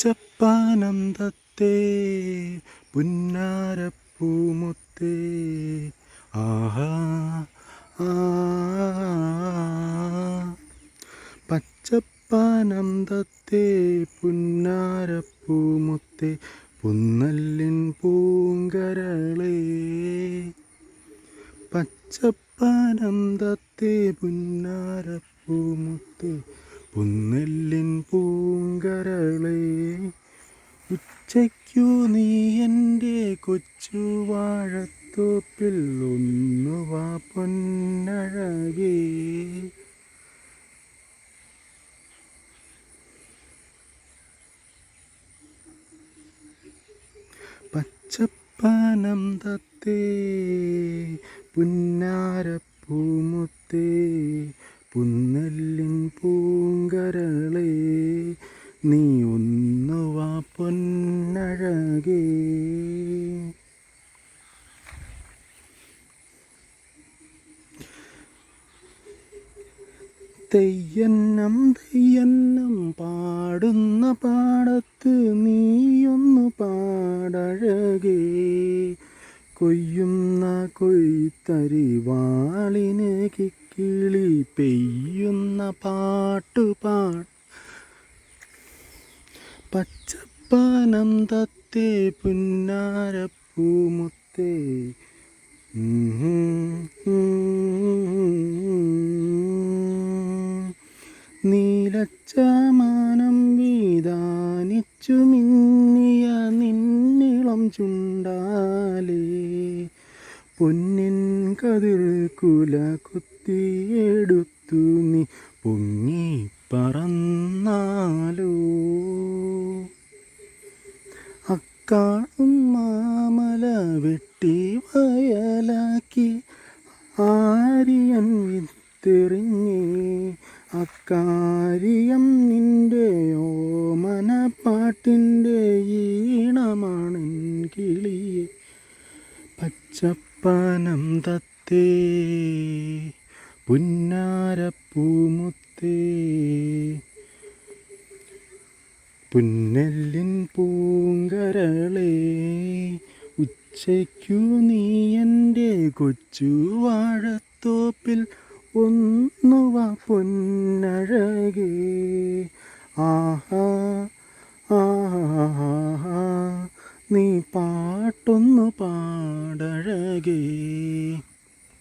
പച്ചപ്പാനന്ദത്തെ പുന്നാരപ്പൂമുത്തേ. ആഹാ പച്ചപ്പാനന്ദത്തെ പുന്നാരപ്പൂമുത്തേ പുന്നല്ലിൻ പൂങ്കരളേ. പച്ചപ്പാനന്ദത്തെ പുന്നാരപ്പൂമുത്തേ. പുന്നെല്ലിൻ പൂങ്കരളേ ഉച്ചയ്ക്കു നീ എന്റെ കൊച്ചു വാഴത്തോപ്പിൽ ഒന്നു വാ പൊന്നഴകേ. പച്ചപ്പാനന്ദത്തെ പുന്നാരപ്പൂമുത്തേ പുന്നെല്ലിൻ പൂങ്കരളേ നീ ഒന്നു വാ പൊന്നഴകേ. തെയ്യന്നം തെയ്യന്നം പാടുന്ന പാടത്ത് നീയൊന്നു പാടഴകേ. കൊയ്യുന്ന കൊയ്ത്തരി വാളിന് കിക്കിളി പെയ്യുന്ന പാട്ടുപാട് പച്ചപ്പാനന്ദത്തെ പുന്നാരപ്പൂമുത്തേ നീലച്ചമാനം വീതാനിച്ചു മിന്നിയ നിന്നിളം ചുണ്ടാലേ. പൊന്നിൻ കതിർ കുല കുത്തിയെടുത്തു നീ പൊങ്ങി പറന്നാലോ. അക്കാണും മാമല വെട്ടി വയലാക്കി ആര്യൻ വിത്തെറിഞ്ഞേ. അക്കാര്യം നിന്റെ ഓമനപ്പാട്ടിന്റെ ഈണമാണ് കിളിയെ. പനം തത്തേ പുന്നാരപ്പൂമുത്തേ. പുന്നെല്ലിൻ പൂങ്കരളേ ഉച്ചയ്ക്കു നീ എന്റെ കൊച്ചു വാഴത്തോപ്പിൽ ഒന്നുവ പൊന്നഴകേ. ആഹാ ആഹാ നീ പാട്ടൊന്നു